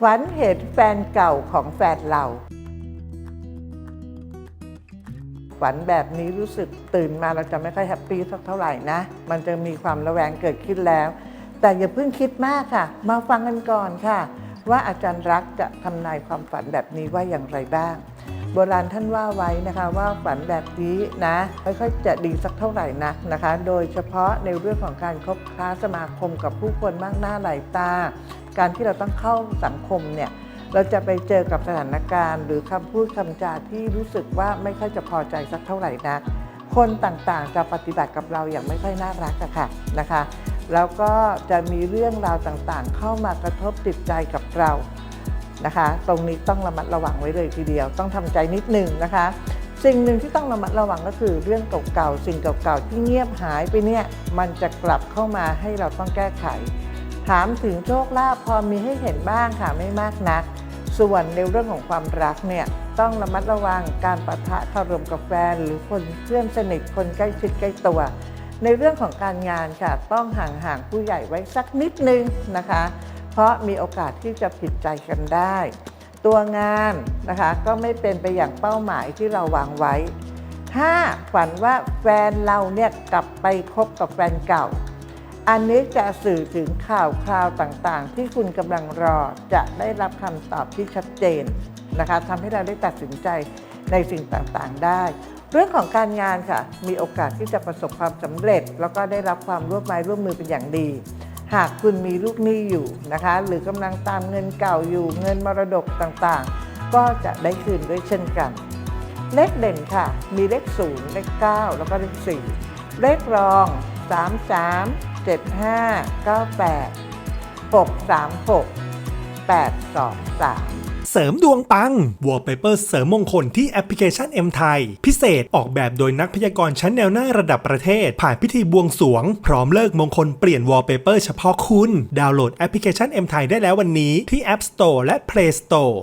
ฝันเห็นแฟนเก่าของแฟนเรา ฝันแบบนี้รู้สึกตื่นมาเราจะไม่ค่อยแฮปปี้สักเท่าไหร่นะ มันจะมีความระแวงเกิดขึ้นแล้ว แต่อย่าเพิ่งคิดมากค่ะ มาฟังกันก่อนค่ะ ว่าอาจารย์รักจะทำนายความฝันแบบนี้ว่าอย่างไรบ้าง บราณท่านว่าไว้นะคะว่าฝันแบบนี้นะไม่ค่อยจะดีสักเท่าไหร่นักนะคะ โดยเฉพาะในเรื่องของการคบค้าสมาคมกับผู้คนมากหน้าหลายตา การที่เราต้องเข้าสังคมเนี่ยเราจะไปเจอกับสถานการณ์ หรือคำพูดคำจาที่รู้สึกว่าไม่ค่อยจะพอใจสักเท่าไหร่นักคนต่างๆ จะปฏิบัติกับเราอย่างไม่ค่อยน่ารักอะค่ะนะคะ แล้วก็จะมีเรื่องราวต่างๆ เข้ามากระทบจิตใจกับเรา นะคะ ตรงนี้ต้องระมัดระวังไว้เลยทีเดียว ต้องทำใจนิดหนึ่งนะคะ สิ่งหนึ่งที่ต้องระมัดระวังก็คือเรื่องเก่าๆสิ่งเก่าๆที่เงียบหายไปเนี่ยมันจะกลับเข้ามาให้เราต้องแก้ไข ถามถึงโชคลาภพอมีให้เห็นบ้างค่ะไม่มากนัก ส่วนในเรื่องของความรักเนี่ยต้องระมัดระวังการปะทะคารมกับแฟน หรือคนเพื่อนสนิทคนใกล้ชิดใกล้ตัว ในเรื่องของการงานค่ะต้องห่างๆผู้ใหญ่ไว้สักนิดนึงนะคะ ราะมีโอกาสที่จะผิดใจกันได้ ตัวงานนะคะก็ไม่เป็นไปอย่างเป้าหมายที่เราวางไว้ ถ้าฝันว่าแฟนเราเนี่ยกลับไปคบกับแฟนเก่า อันนี้จะสื่อถึงข่าวคราวต่างๆ ที่คุณกำลังรอจะได้รับคำตอบที่ชัดเจนนะคะทำให้เราได้ตัดสินใจในสิ่งต่างๆได้ เรื่องของการงานค่ะ มีโอกาสที่จะประสบความสำเร็จ แล้วก็ได้รับความร่วมไม้ร่วมมือเป็นอย่างดี หากคุณมีลูกหนี้อยู่นะคะ หรือกำลังตามเงินเก่าอยู่เงินมรดกต่างๆ ก็จะได้คืนด้วยเช่นกัน เลขเด่นค่ะ มีเลข 0 เลข 9 แล้วก็เลข 4 เลขรอง 3 3 7 5 9 8 6 3 6 8 2 3 เสริมดวงปัง Wallpaper เสริมมงคลที่แอปพลิเคชัน M ไทยพิเศษออกแบบโดยนักพยากรณ์ชั้นแนวหน้าระดับประเทศ ผ่านพิธีบวงสรวง พร้อมเลิกมงคลเปลี่ยน Wallpaper เฉพาะคุณ ดาวน์โหลดแอปพลิเคชัน M ไทยได้แล้ววันนี้ที่ App Store และ Play Store